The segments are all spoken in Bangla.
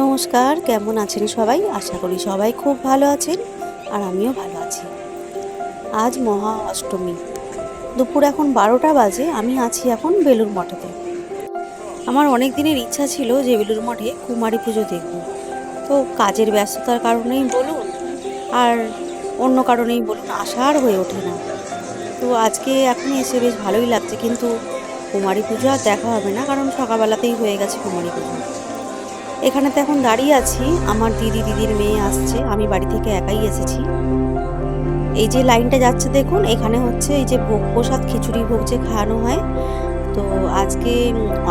নমস্কার, কেমন আছেন সবাই? আশা করি সবাই খুব ভালো আছেন আর আমিও ভালো আছি। আজ মহা অষ্টমী। দুপুর এখন বারোটা বাজে, আমি আছি এখন বেলুর মঠেতে আমার অনেক দিনের ইচ্ছা ছিল যে বেলুর মঠে কুমারী পুজো দেখব। তো কাজের ব্যস্ততার কারণেই বলুন আর অন্য কারণেই বলুন আসার হয়ে ওঠে না। তো আজকে এখন এসে বেশ ভালোই লাগছে, কিন্তু কুমারী পুজো আর দেখা হবে না, কারণ সকালবেলাতেই হয়ে গেছে কুমারী পুজো। এখানে তো এখন দাঁড়িয়ে আছি। আমার দিদি দিদির মেয়ে আসছে। আমি বাড়ি থেকে একাই এসেছি। এই যে লাইনটা যাচ্ছে দেখুন, এখানে হচ্ছে এই যে ভোগ প্রসাদ, খিচুড়ি ভোগ যে খাওয়ানো হয়। তো আজকে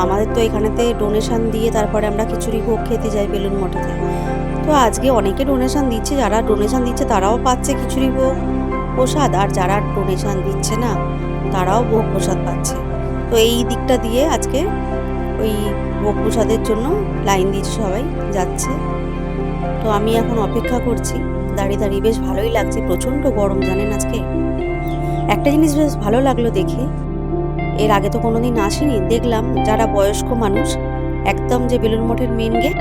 আমাদের তো এখানেতে ডোনেশন দিয়ে তারপরে আমরা খিচুড়ি ভোগ খেতে যাই বেলুন মঠেতে। তো আজকে অনেকে ডোনেশন দিচ্ছে, যারা ডোনেশন দিচ্ছে তারাও পাচ্ছে খিচুড়ি ভোগ প্রসাদ। আর যারা ডোনেশন দিচ্ছে না, তারাও ভোগ প্রসাদ পাচ্ছে। তো এই দিকটা দিয়ে আজকে ওই ভোগ প্রসাদের জন্য লাইন দিয়েছে সবাই, যাচ্ছে। তো আমি এখন অপেক্ষা করছি। দাঁড়িয়ে দাঁড়িয়ে বেশ ভালোই লাগছে, প্রচণ্ড গরম, জানেন আজকে? একটা জিনিস বেশ ভালো লাগল দেখে। এর আগে তো কোনোদিন আসিনি, দেখলাম যারা বয়স্ক মানুষ, একদম যে বেলুর মঠের মেন গেট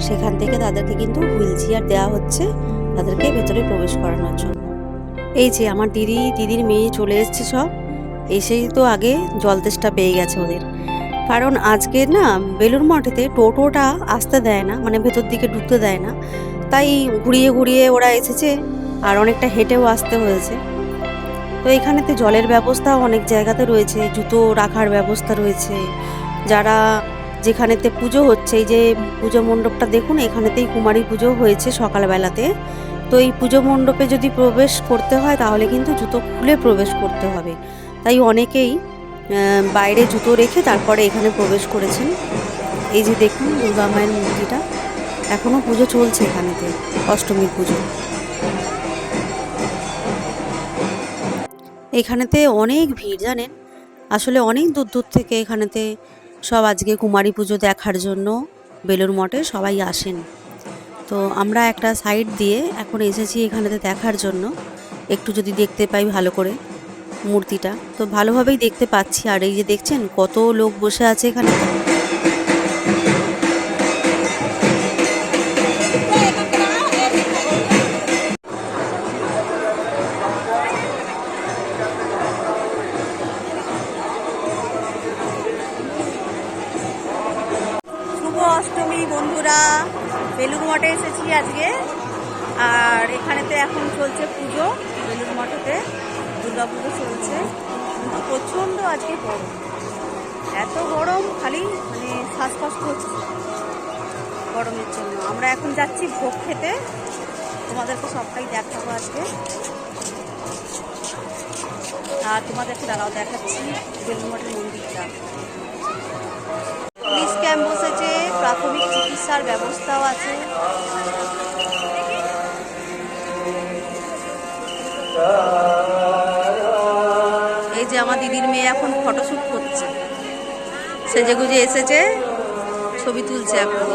সেখান থেকে তাদেরকে কিন্তু হুইল চেয়ার দেওয়া হচ্ছে তাদেরকে ভেতরে প্রবেশ করানোর জন্য। এই যে আমার দিদি, দিদির মেয়ে চলে এসছে সব, এসেই তো আগে জল তেষ্টা পেয়ে গেছে ওদের। কারণ আজকে না বেলুর মঠেতে টোটোটা আসতে দেয় না মানে ভেতর দিকে ঢুকতে দেয় না। তাই ঘুরিয়ে ঘুরিয়ে ওরা এসেছে আর অনেকটা হেঁটেও আসতে হয়েছে। তো এখানেতে জলের ব্যবস্থাও অনেক জায়গাতে রয়েছে, জুতো রাখার ব্যবস্থা রয়েছে। যারা যেখানেতে পুজো হচ্ছে, এই যে পুজো মণ্ডপটা দেখুন, এখানেতেই কুমারী পুজো হয়েছে সকালবেলাতে। তো এই পুজো মণ্ডপে যদি প্রবেশ করতে হয়, তাহলে কিন্তু জুতো খুলে প্রবেশ করতে হবে। তাই অনেকেই বাইরে জুতো রেখে তারপরে এখানে প্রবেশ করেছেন। এই যে দেখুন দুর্গা মায়ের মূর্তিটা। এখনও পুজো চলছে এখানেতে, অষ্টমীর পুজো। এখানেতে অনেক ভিড়, জানেন? আসলে অনেক দূর দূর থেকে এখানেতে সব আজকে কুমারী পুজো দেখার জন্য বেলুর মঠে সবাই আসেন। তো আমরা একটা সাইড দিয়ে এখন এসেছি এখানেতে দেখার জন্য। একটু যদি দেখতে পাই ভালো করে। মূর্তিটা। তো ভালোভাবেই দেখতে পাচ্ছি। আর এই যে দেখছেন, কত লোক বসে আছে এখানে। অষ্টমী বন্ধুরা। বেলুর মঠে এসেছি আজকে। আর এখানেতে এখন চলছে পুজো বেলুর মঠেতে। দুর্গা পুজো চলছে। কিন্তু প্রচণ্ড আজকে গরম। এত গরম খালি মানে শ্বাসকষ্ট হচ্ছে গরমের জন্য। আমরা এখন যাচ্ছি ভোগ খেতে। তোমাদেরকে সবটাই দেখাবো আজকে। আর তোমাদেরকে দাঁড়াও, দেখাচ্ছি বেলুর মঠের মন্দিরটা। পুলিশ ক্যাম্প বসেছে প্রাথমিক চিকিৎসার ব্যবস্থাও আছে। এই যে আমার দিদির মেয়ে এখন ফটোশ্যুট করছে। সেজে গুজে এসেছে, ছবি তুলছে এখন।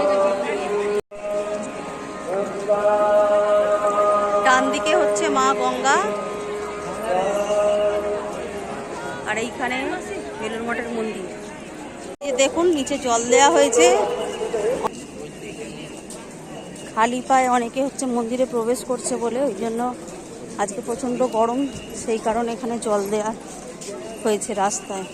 ডান দিকে হচ্ছে মা গঙ্গা। আর এইখানে বেলুর মঠের মন্দির। দেখুন, নিচে জল দেয়া হয়েছে। খালি পায়ে অনেকে হচ্ছে মন্দিরে প্রবেশ করছে বলে, ওই জন্য আজকে প্রচণ্ড গরম, সেই কারণে এখানে জল দেয়া হয়েছে রাস্তায়।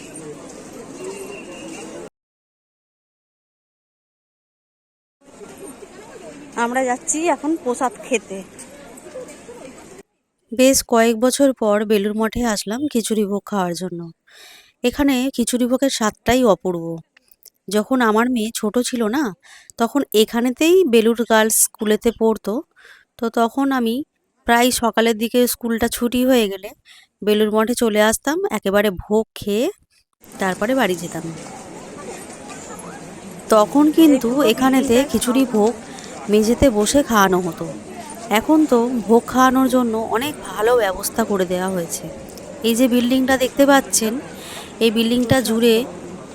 আমরা যাচ্ছি এখন প্রসাদ খেতে। বেশ কয়েক বছর পর বেলুর মঠে আসলাম খিচুড়ি ভোগ খাওয়ার জন্য। এখানে খিচুড়ি ভোগের স্বাদটাই অপূর্ব। যখন আমার মেয়ে ছোট ছিল না, তখন এখানেতেই বেলুর গার্লস স্কুলেতে পড়তো। তো তখন আমি প্রায় সকালের দিকে স্কুলটা ছুটি হয়ে গেলে বেলুর মঠে চলে আসতাম, একেবারে ভোগ খেয়ে তারপরে বাড়ি যেতাম। তখন কিন্তু এখানেতে খিচুড়ি ভোগ মেঝেতে বসে খাওয়ানো হতো। এখন তো ভোগ খাওয়ানোর জন্য অনেক ভালো ব্যবস্থা করে দেওয়া হয়েছে। এই যে বিল্ডিংটা দেখতে পাচ্ছেন, এই বিল্ডিংটা জুড়ে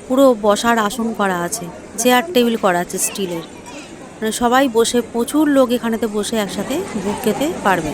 পুরো বসার আসন করা আছে, চেয়ার টেবিল করা আছে স্টিলের। মানে সবাই বসে, প্রচুর লোক এখানেতে বসে একসাথে ভোগ খেতে পারবে।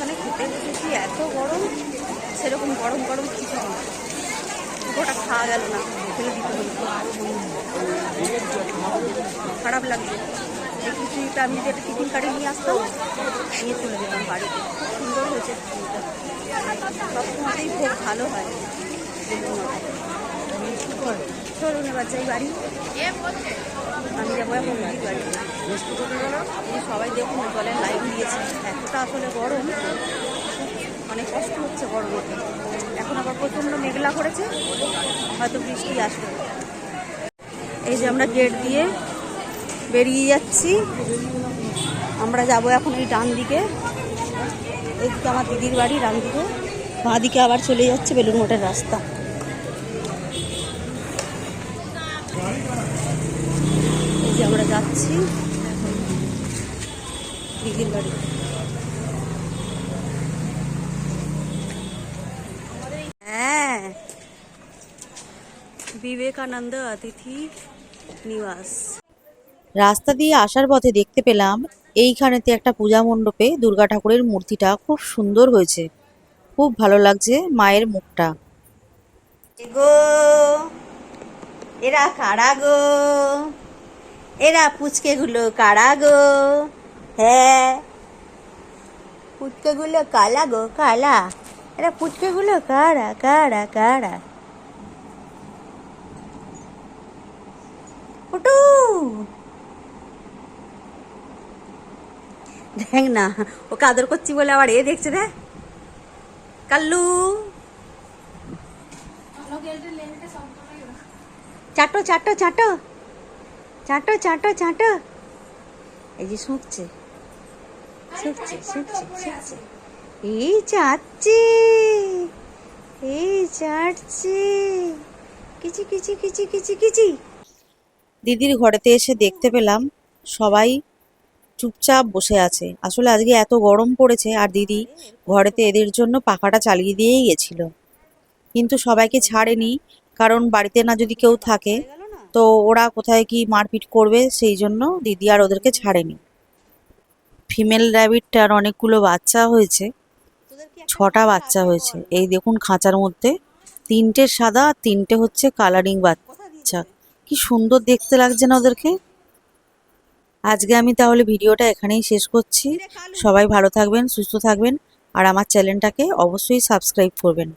যেখানে খেতে বসেছি, এত গরম, সেরকম গরম গরম কিছু না। দুটোটা খাওয়া গেল না ফেলে দিতে হলো খারাপ লাগছে। এই খিচুড়িটা আমি যদি একটা টিফিন কার্ডে নিয়ে আসতাম, নিয়ে চলে যেতাম বাড়িতে। খুব সুন্দর হয়েছে খিচুড়িটা সবসময়তেই খুব ভালো হয়। চলুন এবার যাই বাড়ি। আমি যাব এখন বাড়ি। সবাই দেখুন জলের লাইন দিয়েছে। এতটা আসলে গরম। অনেক কষ্ট হচ্ছে গরমতে এখন আবার প্রচণ্ড মেঘলা করেছে। হয়তো বৃষ্টি আসবে। এই যে আমরা গেট দিয়ে বেরিয়ে যাচ্ছি। আমরা যাব এখন এই ডান দিকে। এদিকে আমার দিদির বাড়ি, ডান দিকে। বাঁ দিকে আবার চলে যাচ্ছে বেলুন মোটের রাস্তা। যে আমরা যাচ্ছি। এখন দিদির বাড়ি। হ্যাঁ। বিবেকানন্দ অতিথি নিবাস। রাস্তা দিয়ে আসার পথে দেখতে পেলাম এইখানেতে একটা পূজা মণ্ডপে দুর্গা ঠাকুরের মূর্তিটা খুব সুন্দর হয়েছে। খুব ভালো লাগছে মায়ের মুখটা। গো এরা কারা গো? এরা পুচকেগুলো কারা গো? হ্যাঁ। পুচকেগুলো কালা গো কালা। এরা পুচকেগুলো কারা কারা কারা? পুটু দেখ না ওকে আদর করছি বলে আবার এ দেখছে দেখ কাল্লু। চাটো চাটো চাটো। চাটো চাটো চাটো। এই যে শুঁকছে। শুকছে শুকছে এই চাচ্ছে এই চাটছে। কিচি কিচি কিচি কিচি কিচি। দিদির ঘরেতে এসে দেখতে পেলাম সবাই চুপচাপ বসে আছে। আসলে আজকে এত গরম পড়েছে আর দিদি ঘরেতে এদের জন্য পাখাটা চালিয়ে দিয়েই গেছিল। কিন্তু সবাইকে ছাড়েনি, কারণ বাড়িতে না যদি কেউ থাকে তো ওরা কোথায় কি মারপিট করবে সেই জন্য দিদি আর ওদেরকে ছাড়েনি। ফিমেল র্যাবিটটার অনেকগুলো বাচ্চা হয়েছে। ছটা বাচ্চা হয়েছে। এই দেখুন খাঁচার মধ্যে। তিনটে সাদা আর তিনটে হচ্ছে কালারিং বাচ্চা। কি সুন্দর দেখতে লাগছে না ওদেরকে। আজকে আমি তাহলে ভিডিওটা এখানেই শেষ করছি। সবাই ভালো থাকবেন, সুস্থ থাকবেন। আর আমার চ্যানেলটাকে অবশ্যই সাবস্ক্রাইব করবেন।